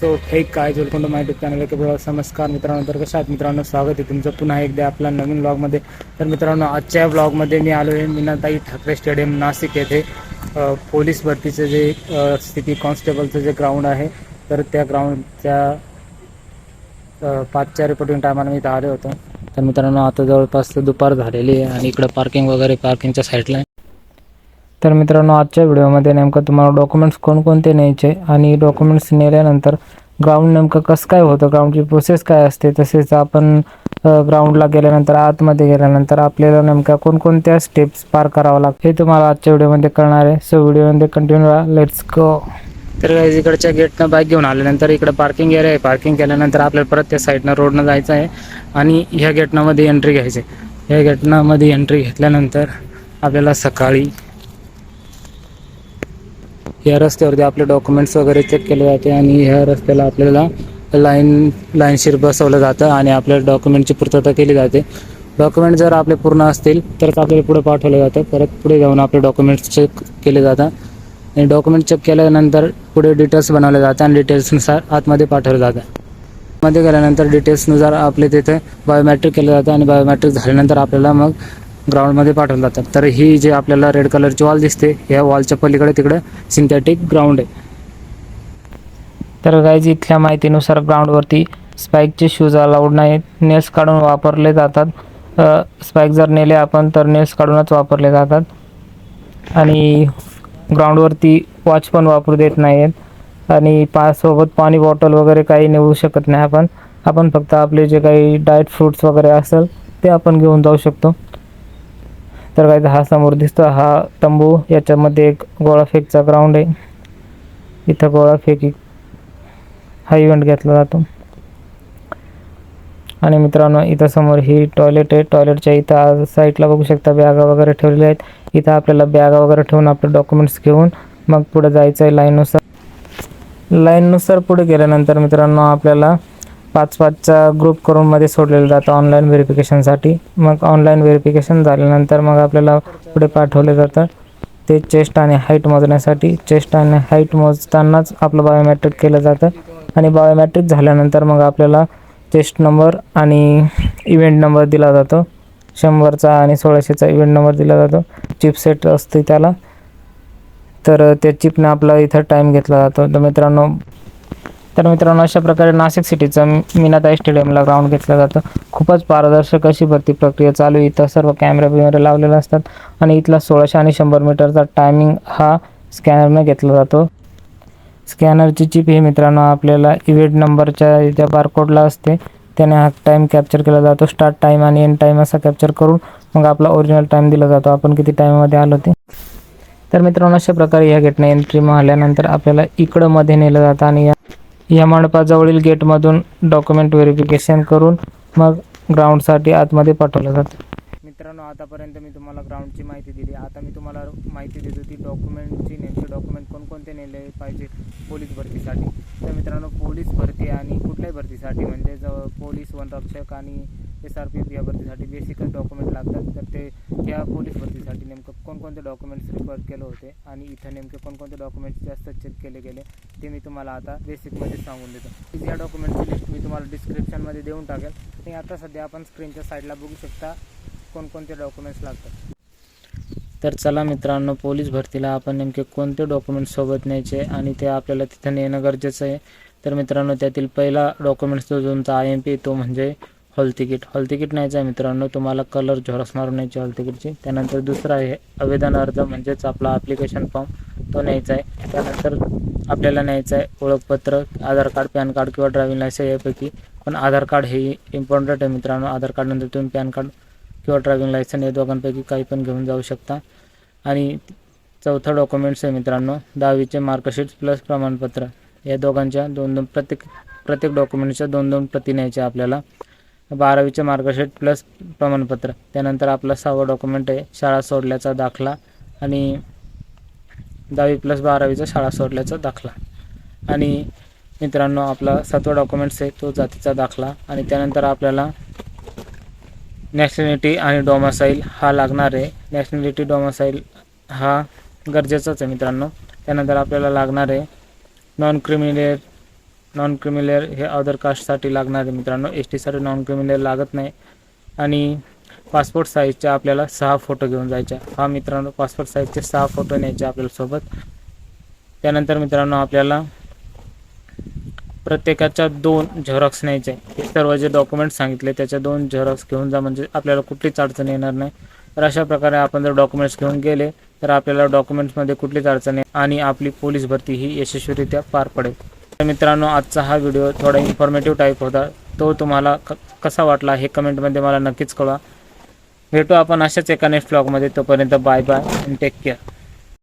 So हे काय जोडकोंड माहिती चॅनल केवळ नमस्कार मित्रांनो तर कशा आहात मित्रांनो स्वागत आहे तुमचं पुन्हा एकदा आपल्या नवीन ब्लॉगमध्ये तर मित्रांनो आजच्या ब्लॉगमध्ये मी आलो आहे मीनाताई ठाकरे स्टेडियम नाशिक येथे. पोलीस भरतीचं जे स्थिती कॉन्स्टेबलचं जे ग्राउंड आहे तर त्या ग्राउंडच्या पाच पाचच्या रिपोर्टिंग टायमाला मी इथं आलो होतो. तर मित्रांनो आता जवळपास दुपार झालेली आहे आणि इकडं पार्किंग वगैरे पार्किंगच्या साईडला आहे. तर मित्रांनो आजच्या व्हिडिओमध्ये नेमकं तुम्हाला डॉक्युमेंट्स कोणकोणते न्यायचे आणि डॉक्युमेंट्स नेल्यानंतर ग्राउंड नेमकं कसं काय होतं? ग्राउंडची प्रोसेस काय असते? तसेच आपण ग्राउंडला गेल्यानंतर आतमध्ये गेल्यानंतर आपल्याला नेमक्या कोणकोणत्या स्टेप्स पार करावं लागतं? हे तुम्हाला आजच्या व्हिडिओमध्ये कळणार आहे. सो व्हिडिओमध्ये कंटिन्यू राहा. लेट्स गो तर इकडच्या गेटनं बाईक घेऊन आल्यानंतर इकडं पार्किंग एरिया आहे. पार्किंग केल्यानंतर आपल्याला परत त्या साईडनं रोडनं जायचं आहे आणि ह्या गेटनामध्ये एंट्री घ्यायची ह्या गेटनामध्ये एंट्री घेतल्यानंतर आपल्याला सकाळी या रस्त्यावरती आपले डॉक्युमेंट्स वगैरे चेक केले जाते आणि ह्या रस्त्याला आपल्याला लाईन लाईनशीर बसवलं जातं आणि आपल्या डॉक्युमेंटची पूर्तता केली जाते. डॉक्युमेंट जर आपले पूर्ण असतील तरच आपल्याला पुढे पाठवलं जातं. परत पुढे जाऊन आपले डॉक्युमेंट्स चेक केले जातात. आणि डॉक्युमेंट चेक केल्यानंतर पुढे डिटेल्स बनवले जातात आणि डिटेल्सनुसार आतमध्ये पाठवलं जातं. मध्ये गेल्यानंतर डिटेल्सनुसार आपले तिथे बायोमॅट्रिक केलं जातं आणि बायोमॅट्रिक झाल्यानंतर आपल्याला मग ग्राउंडमध्ये पाठवलं जातात. तर ही जी आपल्याला रेड कलरची वॉल दिसते या वॉलच्या पलीकडे तिकडे सिंथेटिक ग्राउंड आहे. तर गाईज इथल्या माहितीनुसार ग्राउंडवरती स्पाईकचे शूज अलाउड नाहीत नेल्स काढून वापरले जातात. स्पाईक जर नेले आपण तर नेल्स काढूनच वापरले जातात. आणि ग्राउंडवरती वॉच पण वापरू देत नाहीत. आणि पासोबत पाणी बॉटल वगैरे काही नेऊ शकत नाही आपण. आपण फक्त आपले जे काही डाएट फ्रूट्स वगैरे असेल ते आपण घेऊन जाऊ शकतो. तर काय हा समोर दिसतो हा तंबू. याच्यामध्ये एक गोळा फेकचा ग्राउंड आहे. इथं गोळा फेक हा इव्हेंट घेतला जातो. आणि मित्रांनो इथं समोर ही टॉयलेट आहे. टॉयलेटच्या इथं आज साईडला बघू शकता बॅगा वगैरे ठेवलेल्या आहेत. इथं आपल्याला बॅगा वगैरे ठेवून आपले डॉक्युमेंट्स घेऊन मग पुढे जायचं आहे लाईननुसार लाईननुसार पुढे गेल्यानंतर मित्रांनो आपल्याला पाच पाचचा ग्रुप करून मध्ये सोडलेलं जातं ऑनलाईन व्हेरिफिकेशनसाठी मग ऑनलाईन व्हेरिफिकेशन झाल्यानंतर मग आपल्याला पुढे पाठवले जातं. ते चेस्ट आणि हाईट मोजण्यासाठी. चेस्ट आणि हाईट मोजतानाच आपलं बायोमॅट्रिक केलं जातं. आणि बायोमॅट्रिक झाल्यानंतर मग आपल्याला चेस्ट नंबर आणि इव्हेंट नंबर दिला जातो. शंभरचा आणि सोळाशेचा इव्हेंट नंबर दिला जातो. चिपसेट असते त्याला. तर त्या चिपने आपला इथं टाईम घेतला जातो. तर मित्रांनो तर मित्रांनो अशा प्रकारे नाशिक सिटीचं मीनाताई स्टेडियमला ग्राउंड घेतलं जातं. खूपच पारदर्शक अशी भरती प्रक्रिया चालू आहे. इथं सर्व कॅमेरा बिमेरे लावलेले असतात आणि इथला सोळाशे आणि शंभर मीटरचा टायमिंग हा स्कॅनरनं घेतला जातो. स्कॅनरची चिप ही मित्रांनो आपल्याला इव्हेंट नंबरच्या ज्या बारकोडला असते त्याने हा टाईम कॅप्चर केला जातो. स्टार्ट टाईम आणि एंड टाईम असा कॅप्चर करून मग आपला ओरिजिनल टाईम दिला जातो. आपण किती टाईममध्ये आलो ते. तर मित्रांनो अशा प्रकारे या गेटने एंट्री मारल्यानंतर आपल्याला इकडं मध्ये नेलं जातं आणि या या मंडपाजवळील गेटमधून डॉक्युमेंट व्हेरिफिकेशन करून मग ग्राउंडसाठी आतमध्ये पाठवलं जातं. मित्रांनो आतापर्यंत मी तुम्हाला ग्राउंडची माहिती दिली. आता मी तुम्हाला माहिती देतो ती डॉक्युमेंटची नेमके डॉक्युमेंट कोणकोणते नेले पाहिजे पोलीस भरतीसाठी. तर मित्रांनो पोलीस भरती आणि कुठल्याही भरतीसाठी म्हणजे जवळ पोलीस वनरक्षक आणि एस आर पी एफ या भरतीसाठी बेसिकच डॉक्युमेंट लागतात. तर ते या पोलीस भरतीसाठी नेमकं कोणकोणते डॉक्युमेंट्स रिक्वायर केले होते आणि इथं नेमके कोणकोणते डॉक्युमेंट्स जास्त चेक केले गेले ते मी तुम्हाला आता बेसिकमध्ये सांगून देतो. या डॉक्युमेंटची लिस्ट मी तुम्हाला डिस्क्रिप्शनमध्ये देऊन टाकेल. आणि आता सध्या आपण स्क्रीनच्या साईडला बघू शकता. कोणकोणते डॉक्युमेंट्स लागतात? तर चला मित्रांनो पोलीस भरतीला आपण नेमके कोणते डॉक्युमेंट्स सोबत न्यायचे आणि ते आपल्याला तिथं नेणं गरजेचं आहे. तर मित्रांनो त्यातील पहिला डॉक्युमेंट्स जो तुमचा आय एम पी तो म्हणजे हॉल तिकीट. हॉल तिकीट न्यायचं आहे मित्रांनो तुम्हाला कलर झोरस मारून न्यायची हॉल तिकीटची. त्यानंतर दुसरा आहे आवेदन अर्ज म्हणजेच आपला ॲप्लिकेशन फॉर्म तो न्यायचा आहे. त्यानंतर आपल्याला न्यायचं आहे ओळखपत्र आधार कार्ड पॅन कार्ड किंवा ड्रायव्हिंग लायसन्स यापैकी. पण आधार कार्ड हे इम्पॉर्टंट आहे मित्रांनो आधार कार्डनंतर तुम्ही पॅन कार्ड किंवा ड्रायव्हिंग लायसन या दोघांपैकी काही पण घेऊन जाऊ शकता. आणि चौथा डॉक्युमेंट्स आहे मित्रांनो दहावीचे मार्कशीट प्लस प्रमाणपत्र. या दोघांच्या दोन दोन प्रत्येक प्रत्येक डॉक्युमेंटच्या दोन दोन प्रती न्यायच्या आपल्याला. बारावीचे मार्कशीट प्लस प्रमाणपत्र. त्यानंतर आपला सहावा डॉक्युमेंट आहे शाळा सोडल्याचा दाखला. आणि दहावी प्लस बारावीचा शाळा सोडल्याचा दाखला. आणि मित्रांनो आपला सातवा डॉक्युमेंट्स आहे तो जातीचा दाखला. आणि त्यानंतर आपल्याला नॅशनॅलिटी आणि डोमासाईल हा लागणार आहे. नॅशनॅलिटी डोमासाईल हा गरजेचाच आहे मित्रांनो. त्यानंतर आपल्याला लागणार आहे नॉन क्रिमिनेर नॉन क्रिमिनल हे अदर कास्टसाठी लागणार आहे मित्रांनो. एस टीसाठी नॉन क्रिमिनेर लागत नाही. आणि पासपोर्ट साईजचे आपल्याला सहा फोटो घेऊन जायचे. हा मित्रांनो पासपोर्ट साईजचे सहा फोटो न्यायचे आपल्याला सोबत. त्यानंतर मित्रांनो आपल्याला प्रत्येकाच्या दोन झेरॉक्स न्यायचे. हे सर्व जे डॉक्युमेंट्स सांगितले त्याच्या दोन झेरॉक्स घेऊन जा म्हणजे आपल्याला कुठलीच अडचण येणार नाही. तर अशा प्रकारे आपण जर डॉक्युमेंट्स घेऊन गेले तर आपल्याला डॉक्युमेंट्समध्ये कुठलीच अडचण आहे आणि आपली पोलीस भरती ही यशस्वीरित्या पार पडेल. तर मित्रांनो आजचा हा व्हिडिओ थोडा इन्फॉर्मेटिव्ह टाईप होता. तो तुम्हाला क कसा वाटला हे कमेंटमध्ये मला नक्कीच कळवा. भेटू आपण अशाच एका नेक्स्ट ब्लॉगमध्ये तोपर्यंत bye bye and take care